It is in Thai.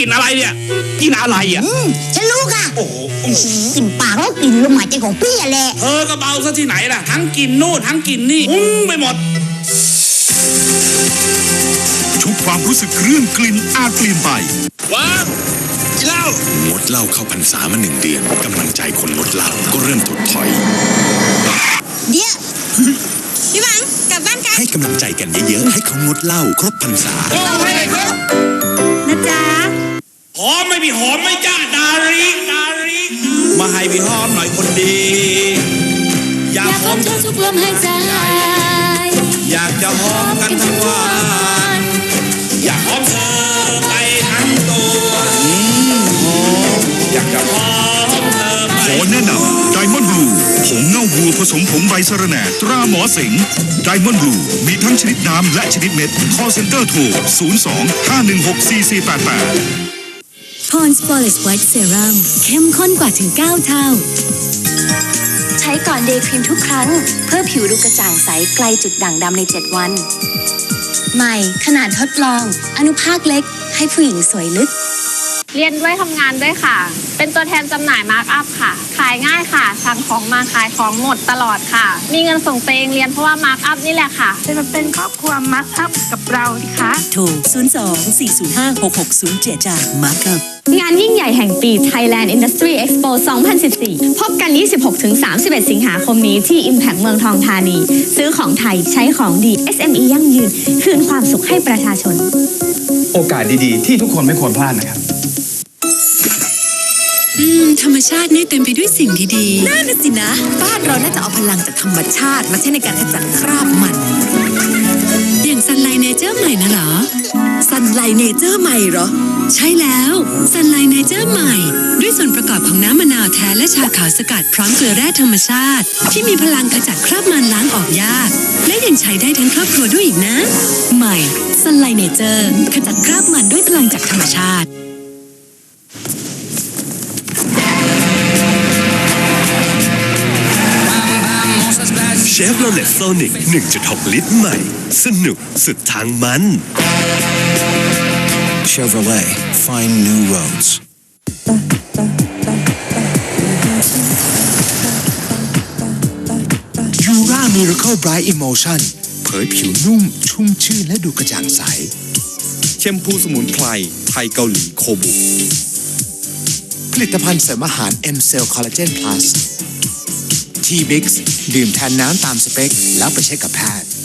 กลิ่นอะไรเนี่ยกลินอะไรอะ อืมฉันรู้ค่ะโอ้โหกลิ่นปากแล้วกลิ่นลมหายใจของพี่อะแหละเธอก็เบาซะที่ไหนล่ะ ทั้งกลินนู่นทั้งกลินนี่หุ้งไปหมด ทุกความรู้สึกเรื่องกลิ่นอาจเปลี่ยนไปว้าวกินเหล้างดเหล้าเข้าพรรษามาหนึ่งเดือนกำลังใจคนงดเหล้าก็เริ่มถดถอย เดี๋ยวพี่หวังกลับบ้านกันให้กำลังใจกันเยอะๆให้เขางดเหล้าครบพรรษา พี่หอมไม่จ้าดาริดาริมาให้พี่หอมหน่อยคนดี อยากอยากหพอมบเธอทุกลมหายใจ อยากจะหอมกันทั้งวันอยากหอมเธอไปทั้งตัวอืมหอมอยากจะหอมเธอไปขอแนะนำไดมอนด์บลูผงเง่าวัวผสมผงใบสะระแหน่ตราหมอเสงไดมอนด์บลูมีทั้งชนิดน้ำและชนิดเม็ด call center โทร 02 516 4488 พอนสปอริสไวท์เซรั่มเข้มข้นกว่าถึง 9 เท่า ใช้ก่อนเดย์ครีมทุกครั้ง เพื่อผิวดูกระจ่างใสไกลจุดด่างดำใน 7 วัน ใหม่ขนาดทดลอง อนุภาคเล็ก ให้ผู้หญิงสวยลึก เรียนด้วยทำงานด้วยค่ะ เป็นตัวแทนจำหน่ายมาร์กอัพค่ะ ขายง่ายค่ะ สั่งของมาขายของหมดตลอดค่ะ มีเงินส่งตัวเองเรียนเพราะว่ามาร์กอัพนี่แหละค่ะ จะมาเป็นครอบครัวมาร์คอัพกับเราสิคะ โทร 02 405 6607 จากมาร์คงานยิ่งใหญ่แห่งปี Thailand Industry Expo 2014 พบกัน 26-31 สิงหาคมนี้ที่ Impact เมืองทองธานี ซื้อของไทยใช้ของดี SME ยั่งยืน คืนความสุขให้ประชาชน โอกาสดีๆ ที่ทุกคนไม่ควรพลาดนะครับ อืม ธรรมชาตินี่เต็มไปด้วยสิ่งดีๆน่าน่ะสินะ บ้านเราน่าจะเอาพลังจากธรรมชาติ มาใช้ในการขจัดคราบมัน อย่างซันไลเนเจอร์ใหม่นะเหรอ ซันไลเนเจอร์ใหม่เหรอ ใช่แล้วซันไลเนเจอร์ใหม่ ด้วยส่วนประกอบของน้ำมะนาวแท้และชาขาวสกัดพร้อมเกลือแร่ธรรมชาติ ที่มีพลังขจัดคราบมันล้างออกยาก และยังใช้ได้ทั้งครอบครัวด้วยอีกนะ ใหม่ซันไลเนเจอร์ขจัดคราบมันด้วยพลังจากธรรมชาติ ฟโรเลตโซนิก1.6 ลิตรใหม่ สนุกสุดทางมัน Chevrolet, find new roads. ยูรามิราเคิลไบรท์อิโมชั่นเผยผิวนุ่ม ชุ่มชื่นและดูกระจ่างใส เชมพูสมุนไพร ไทยเกาหลีโคบุ ผลิตภัณฑ์เสริมอาหาร M Cell Collagen Plus T Bix ดื่มแทนน้ำตามสเปค แล้วไปเช็คกับแพทย์